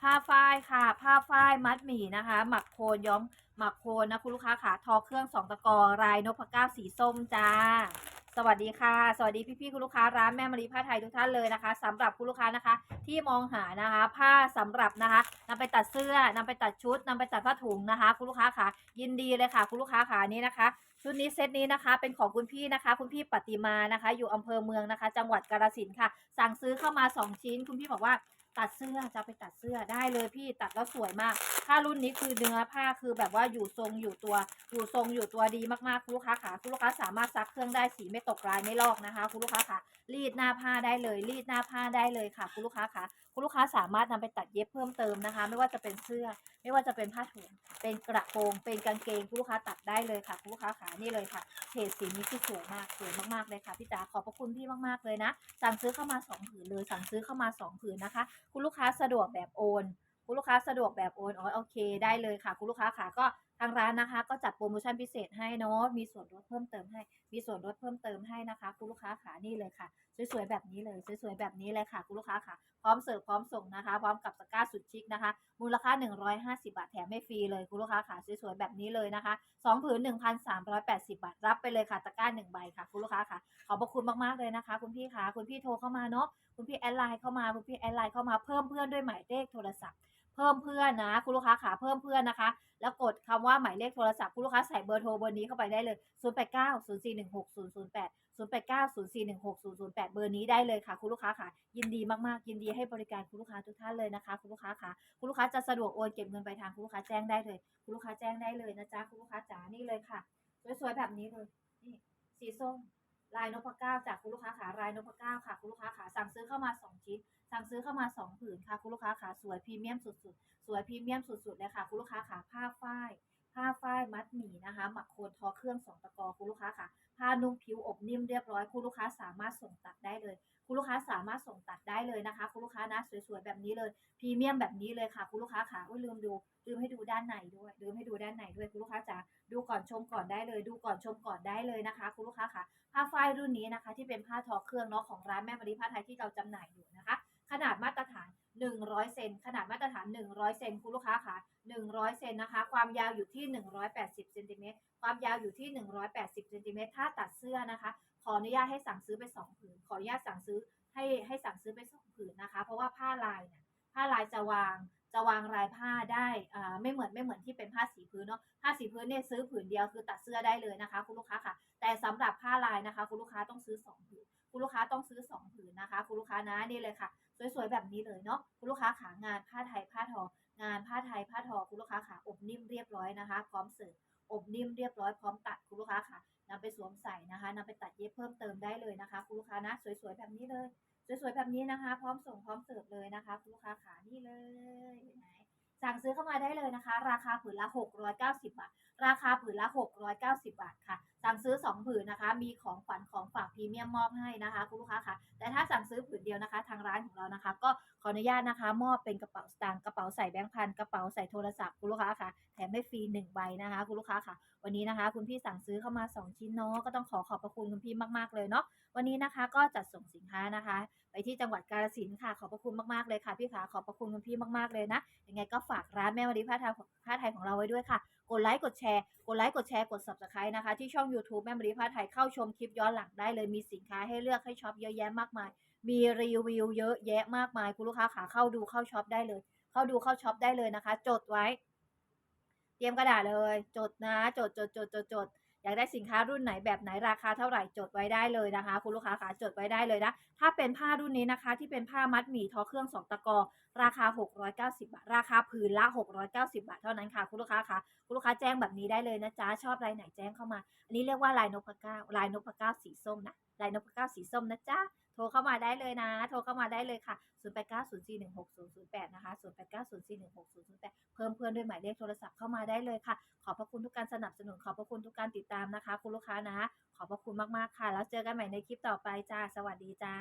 ผ้าฝ้ายค่ะ ผ้าฝ้ายมัดหมี่นะคะ หมักโคนย้อมหมักโคนนะคุณลูกค้าค่ะทอเครื่องสองตะกอลายนพเก้าสีส้มจ้า สวัสดีค่ะ สวัสดีพี่ๆคุณลูกค้าร้านแม่มารีผ้าไทยทุกท่านเลยนะคะสำหรับคุณลูกค้านะคะ ที่มองหานะคะ ผ้าสำหรับนะคะนำไปตัดเสื้อนำไปตัดชุดนำไปตัดผ้าถุงนะคะ คุณลูกค้าค่ะยินดีเลยค่ะ คุณลูกค้าค่ะนี่นะคะชุดนี้เซตนี้นะคะเป็นของคุณพี่นะคะ คุณพี่ปฏิมานะคะ อยู่อำเภอเมืองนะคะ จังหวัดกาฬสินค่ะ สั่งซื้อเข้ามา 2 ชิ้น คุณพี่บอกว่า ตัดเสื้อจะไปตัดเสื้อได้เลยพี่ตัดแล้วสวยมาก ผ้ารุ่นนี้คือเนื้อผ้าคือแบบว่าอยู่ทรงอยู่ตัว อยู่ทรงอยู่ตัวดีมากๆคุณลูกค้าค่ะคุณลูกค้าสามารถซักเครื่องได้สีไม่ตกลายไม่ลอกนะคะคุณลูกค้าค่ะรีดหน้าผ้าได้เลย รีดหน้าผ้าได้เลยค่ะคุณลูกค้าค่ะคุณลูกค้าสามารถนำไปตัดเย็บเพิ่มเติมนะคะ ไม่ว่าจะเป็นเสื้อ ไม่ว่าจะเป็นผ้าถุง เป็นกระโปรง เป็นกางเกงคุณลูกค้าตัดได้เลยค่ะคุณลูกค้าขานี่เลยค่ะเฉดสีนี้คือสวยมากสวยมากๆเลยค่ะพี่จ๋าขอบพระคุณพี่มากๆเลยนะ สั่งซื้อเข้ามาสองผืนเลยสั่งซื้อเข้ามาสองผืนนะคะ คุณลูกค้าสะดวกแบบโอน คุณลูกค้าสะดวกแบบโอนอ๋อโอเค ได้เลยค่ะ คุณลูกค้าขาก็ ทางร้านนะคะ ก็จัดโปรโมชั่นพิเศษให้เนาะมีส่วนลดเพิ่มเติมให้ มีส่วนลดเพิ่มเติมให้นะคะคุณลูกค้าขานี่เลยค่ะ สวยๆแบบนี้เลยสวยๆแบบนี้เลยค่ะคุณลูกค้าค่ะพร้อมเสิร์ฟพร้อมส่งนะคะ พร้อมกับตะกร้าสุดชิคนะคะ มูลค่า 150 บาทแถมไม่ฟรีเลยคุณลูกค้าค่ะสวยๆแบบนี้เลยนะคะ2ผืน1,380 บาทรับไปเลยค่ะตะกร้า1ใบค่ะคุณลูกค้าค่ะขอบพระคุณมากๆเลยนะคะ คุณพี่คะคุณพี่โทรเข้ามาเนาะคุณพี่แอดไลน์เข้ามาคุณพี่แอดไลน์เข้ามาเพิ่มเพื่อนด้วยหมายเลขโทรศัพท์ เพิ่มเพื่อนนะ คุณลูกค้าขาเพิ่มเพื่อนนะคะ แล้วกดคำว่าหมายเลขโทรศัพท์คุณลูกค้าใส่เบอร์โทรเบอร์นี้เข้าไปได้เลย 089 0416008 089 0416008 เบอร์นี้ได้เลยค่ะ คุณลูกค้าค่ะ ยินดีมากๆ ยินดีให้บริการคุณลูกค้าทุกท่านเลยนะคะ คุณลูกค้าค่ะคุณลูกค้าจะสะดวกโอนเก็บเงินไปทางคุณลูกค้าแจ้งได้เลย คุณลูกค้าแจ้งได้เลยนะจ๊ะคุณลูกค้าจ๋านี่เลยค่ะ สวยๆแบบนี้เลยนี่สีส้ม ลายนพเก้าจากคุณลูกค้าขาลายนพเก้าค่ะคุณลูกค้าขาสั่งซื้อเข้ามาสองชิ้น สั่งซื้อเข้ามาสองผืนค่ะคุณลูกค้าขาสวยพรีเมียมสุดๆ สวยพรีเมียมสุดๆเลยค่ะคุณลูกค้าขาผ้าฝ้าย ผ้าฝ้ายมัดหมี่ นะคะหมักโคนทอเครื่องสองตะกอคุณลูกค้าค่ะผ้านุ่งผิวอบนิ่มเรียบร้อยคุณลูกค้าสามารถส่งตัดได้เลย คุณลูกค้าสามารถส่งตัดได้เลยนะคะ คุณลูกค้านะสวยๆแบบนี้เลยพรีเมียมแบบนี้เลยค่ะ คุณลูกค้าขาอุ้ยลืมดูลืมให้ดูด้านในด้วยลืมให้ดูด้านในด้วยคุณลูกค้าจ๋าดูก่อนชมก่อนได้เลย ดูก่อนชมก่อนได้เลยนะคะ คุณลูกค้าค่ะผ้าฝ้ายรุ่นนี้นะคะ ที่เป็นผ้าทอเครื่องเนาะของร้านแม่มารีผ้าไทยที่เราจำหน่ายอยู่นะคะ ขนาดมาตรฐาน100 เซนขนาดมาตรฐาน 100 เซนคุณลูกค้าค่ะ 100 เซนนะคะ ความยาวอยู่ที่ 180 เซนติเมตร ความยาวอยู่ที่ 180 เซนติเมตร ถ้าตัดเสื้อนะคะ ขออนุญาตให้สั่งซื้อไป 2 ผืน ขออนุญาตสั่งซื้อให้ให้สั่งซื้อไป2ผืนนะคะ เพราะว่าผ้าลายเนี่ยผ้าลายจะวางจะวางลายผ้าได้อ่าไม่เหมือนไม่เหมือนที่เป็นผ้าสีพื้นเนาะ ผ้าสีพื้นเนี่ยซื้อผืนเดียวคือตัดเสื้อได้เลยนะคะ คุณลูกค้าค่ะ แต่สำหรับผ้าลายนะคะ คุณลูกค้าต้องซื้อ 2 ผืน คุณลูกค้าต้องซื้อ 2 ผืนนะคะ คุณลูกค้านะนี่เลยค่ะ สวยๆแบบนี้เลยเนาะคุณลูกค้าขางานผ้าไทยผ้าทองานผ้าไทยผ้าทอคุณลูกค้าขาอบนิ่มเรียบร้อยนะคะ พร้อมเสิร์ฟอบนิ่มเรียบร้อยพร้อมตัดคุณลูกค้าค่ะนำไปสวมใส่นะคะนำไปตัดเย็บเพิ่มเติมได้เลยนะคะคุณลูกค้านะสวยๆแบบนี้เลย สวยๆแบบนี้นะคะ พร้อมส่งพร้อมเสิร์ฟเลยนะคะคุณลูกค้าขานี่เลยเห็นสั่งซื้อเข้ามาได้เลยนะคะ ราคาผืนละ 690 บาท ราคาผืนละ 690 บาทค่ะ สั่งซื้อ 2 ผืนนะคะ มีของขวัญของฝากพรีเมียมมอบให้นะคะคุณลูกค้าค่ะ แต่ถ้าสั่งซื้อผืนเดียวนะคะ ทางร้านของเรานะคะ ก็ขออนุญาตนะคะ มอบเป็นกระเป๋าสตางค์กระเป๋าใส่แบงค์พันกระเป๋าใส่โทรศัพท์คุณลูกค้าค่ะ แถมให้ฟรี1ใบนะคะคุณลูกค้าค่ะ วันนี้นะคะ คุณพี่สั่งซื้อเข้ามา 2 ชิ้นเนาะก็ต้องขอขอบพระคุณคุณพี่มากๆเลยเนาะวันนี้นะคะก็จัดส่งสินค้านะคะ ไปที่จังหวัดกาฬสินธุ์ค่ะ ขอบพระคุณมากๆเลยค่ะพี่ขาขอบพระคุณคุณพี่มากๆเลยนะยังไงก็ฝากร้านแม่วรีผ้าไทยผ้าไทยของเราไว้ด้วยค่ะ กดไลค์กดแชร์กดไลค์กดแชร์กด subscribe นะคะ ที่ช่อง YouTube แม่มรีพาไทยเข้าชมคลิปย้อนหลังได้เลยมีสินค้าให้เลือกให้ช็อปเยอะแยะมากมาย มีรีวิวเยอะแยะมากมาย คุณลูกค้าขาเข้าดูเข้าช็อปได้เลย เข้าดูเข้าช็อปได้เลยนะคะ จดไว้ เตรียมกระดาษเลย จดนะ จดจดจดจดจด อยากได้สินค้ารุ่นไหนแบบไหนราคาเท่าไหร่จดไว้ได้เลยนะคะ คุณลูกค้าขาจดไว้ได้เลยนะถ้าเป็นผ้ารุ่นนี้นะคะ ที่เป็นผ้ามัดหมี่ทอเครื่องสองตะกอราคา 690 บาท ราคาผืนละ 690 บาทเท่านั้นค่ะ คุณลูกค้าคะคุณลูกค้าแจ้งแบบนี้ได้เลยนะจ๊ะชอบลายไหนแจ้งเข้ามา อันนี้เรียกว่าลายนพเก้าลายนพเก้าสีส้มนะลายนพเก้าสีส้มนะจ๊ะ รเข้ามาได้เลยนะ โทรเข้ามาได้เลยค่ะ 0890416008 นะคะ 0890416008 เพิ่มเพื่อนด้วยหมายเลขโทรศัพท์เข้ามาได้เลยค่ะ ขอบพระคุณทุกการสนับสนุน ขอบพระคุณทุกการติดตามนะคะ คุณลูกค้านะ ขอบพระคุณมากๆค่ะ แล้วเจอกันใหม่ในคลิปต่อไปจ้า สวัสดีจ้า